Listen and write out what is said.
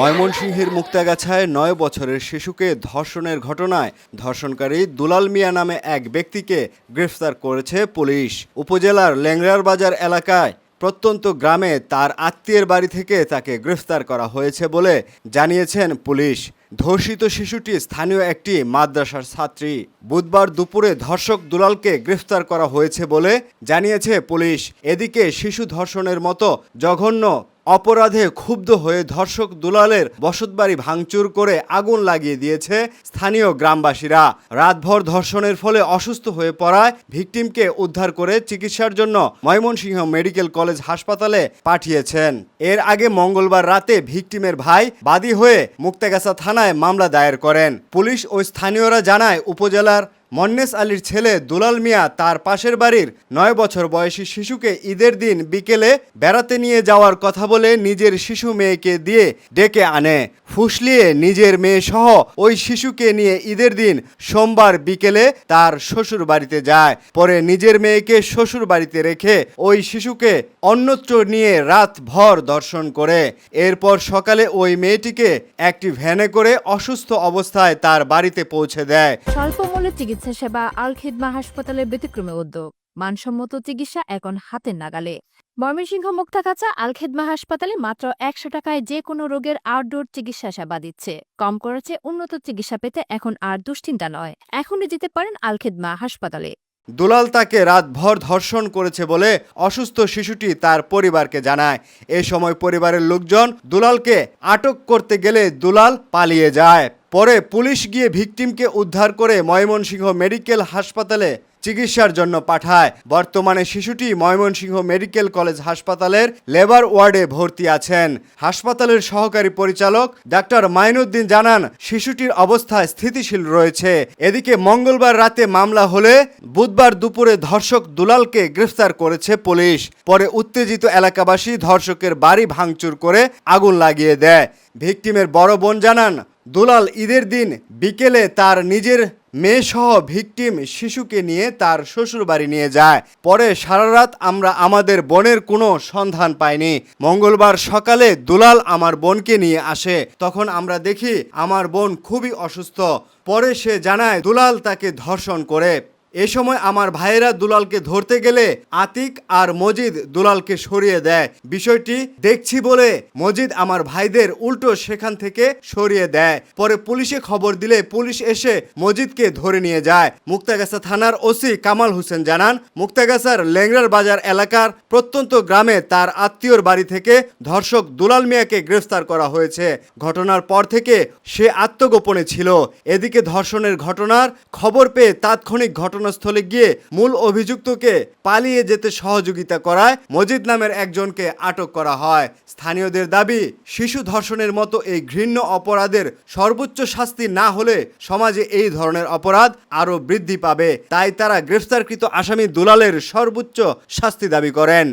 ময়মনসিংহের মুক্তাগাছায় নয় বছরের শিশুকে ধর্ষণের ঘটনায় ধর্ষণকারী দুলাল মিয়া নামে এক ব্যক্তিকে গ্রেফতার করেছে পুলিশ। উপজেলার লেংরার বাজার এলাকায় প্রত্যন্ত গ্রামে তার আত্মীয়ের বাড়ি থেকে তাকে গ্রেফতার করা হয়েছে বলে জানিয়েছেন পুলিশ। ধর্ষিত শিশুটি স্থানীয় একটি মাদ্রাসার ছাত্রী। বুধবার দুপুরে ধর্ষক দুলালকে গ্রেফতার করা হয়েছে বলে জানিয়েছে পুলিশ। এদিকে শিশু ধর্ষণের মতো জঘন্য অপরাধে ক্ষুব্ধ হয়ে ধর্ষক দুলালের বসতবাড়ি ভাঙচুর করে আগুন লাগিয়ে দিয়েছে স্থানীয় গ্রামবাসীরা। রাতভর ধর্ষণের ফলে অসুস্থ হয়ে পড়ায় ভিকটিমকে উদ্ধার করে চিকিৎসার জন্য ময়মনসিংহ মেডিকেল কলেজ হাসপাতালে পাঠিয়েছেন। এর আগে মঙ্গলবার রাতে ভিকটিমের ভাই বাদী হয়ে মুক্তাগাছা থানায় মামলা দায়ের করেন। পুলিশ ও স্থানীয়রা জানায়, উপজেলার মন্নেস আলীর ছেলে দুলাল মিয়া তার পাশের বাড়ির নয় বছর বয়সী শিশুকে ঈদের দিন বিকেলে বেড়াতে নিয়ে যাওয়ার কথা বলে নিজের শিশু মেয়েকে দিয়ে ডেকে আনে। ফুসলিয়ে নিজের মেয়ে সহ ওই শিশুকে নিয়ে ঈদের দিন সোমবার বিকেলে তার শ্বশুর বাড়িতে যায়। পরে নিজের মেয়েকে শ্বশুর বাড়িতে রেখে ওই শিশুকে অন্যত্র নিয়ে রাত ভর দর্শন করে। এরপর সকালে ওই মেয়েটিকে একটি ভ্যানে করে অসুস্থ অবস্থায় তার বাড়িতে পৌঁছে দেয়। স্বল্প মূল্যে চিকিৎসা সেবা আল খিদমা হাসপাতালের ব্যতিক্রমী উদ্যোগ। মানসম্মত চিকিৎসা এখন হাতের নাগালে। ময়মনসিংহ মুক্তাকাচা আল খেদমা হাসপাতালে মাত্র একশো টাকায় যে কোনো রোগের আউটডোর চিকিৎসা সেবা দিচ্ছে। কম খরচে উন্নত চিকিৎসা পেতে এখন আর দুশ্চিন্তা নয়। এখনই যেতে পারেন আল খেদমা হাসপাতালে। দুলাল তাকে রাতভর ধর্ষণ করেছে বলে অসুস্থ শিশুটি তার পরিবারকে জানায়। এ সময় পরিবারের লোকজন দুলালকে আটক করতে গেলে দুলাল পালিয়ে যায়। পরে পুলিশ গিয়ে ভিকটিমকে উদ্ধার করে ময়মনসিংহ মেডিকেল হাসপাতালে চিকিৎসার জন্য পাঠায়। বর্তমানে শিশুটি ময়মনসিংহ মেডিকেল কলেজ হাসপাতালের লেবার ওয়ার্ডে ভর্তি আছেন। হাসপাতালের সহকারী পরিচালক ডাক্তার মাইনুদ্দিন জানান, শিশুটির অবস্থা স্থিতিশীল রয়েছে। এদিকে মঙ্গলবার রাতে মামলা হলে বুধবার দুপুরে ধর্ষক দুলালকে গ্রেফতার করেছে পুলিশ। পরে উত্তেজিত এলাকাবাসী ধর্ষকের বাড়ি ভাঙচুর করে আগুন লাগিয়ে দেয়। ভিকটিমের বড় বোন জানান, দুলাল ঈদের দিন বিকেলে তার নিজের মেয়েসহ ভিকটিম শিশুকে নিয়ে তার শ্বশুরবাড়ি নিয়ে যায়। পরে সারা রাত আমরা আমাদের বোনের কোনো সন্ধান পাইনি। মঙ্গলবার সকালে দুলাল আমার বোনকে নিয়ে আসে। তখন আমরা দেখি আমার বোন খুবই অসুস্থ। পরে সে জানায়, দুলাল তাকে ধর্ষণ করে। এ সময় আমার ভাইয়েরা দুলালকে ধরতে গেলে আতিক আর মজিদ দুলালকে সরিয়ে দেয়। বিষয়টি দেখছি বলে মজিদ আমার ভাইদের উল্টো সেখান থেকে সরিয়ে দেয়। পরে পুলিশে খবর দিলে পুলিশ এসে মজিদকে ধরে নিয়ে যায়। মুক্তাগাছা থানার ওসি কামাল হোসেন জানান, মুক্তাগাছার লেংরার বাজার এলাকার প্রত্যন্ত গ্রামে তার আত্মীয়র বাড়ি থেকে ধর্ষক দুলাল মিয়াকে গ্রেফতার করা হয়েছে। ঘটনার পর থেকে সে আত্মগোপনে ছিল। এদিকে ধর্ষণের ঘটনার খবর পেয়ে তাৎক্ষণিক ঘটনাস্থলে গিয়ে মূল অভিযুক্তকে পালিয়ে যেতে সহযোগিতা করায় মজিদ নামের একজনকে আটক করা হয়। স্থানীয়দের দাবি, শিশু ধর্ষণের মতো এই ঘৃণ্য অপরাধের সর্বোচ্চ শাস্তি না হলে সমাজে এই ধরনের অপরাধ আরও বৃদ্ধি পাবে। তাই তারা গ্রেফতারকৃত আসামি দুলালের সর্বোচ্চ শাস্তি দাবি করেন।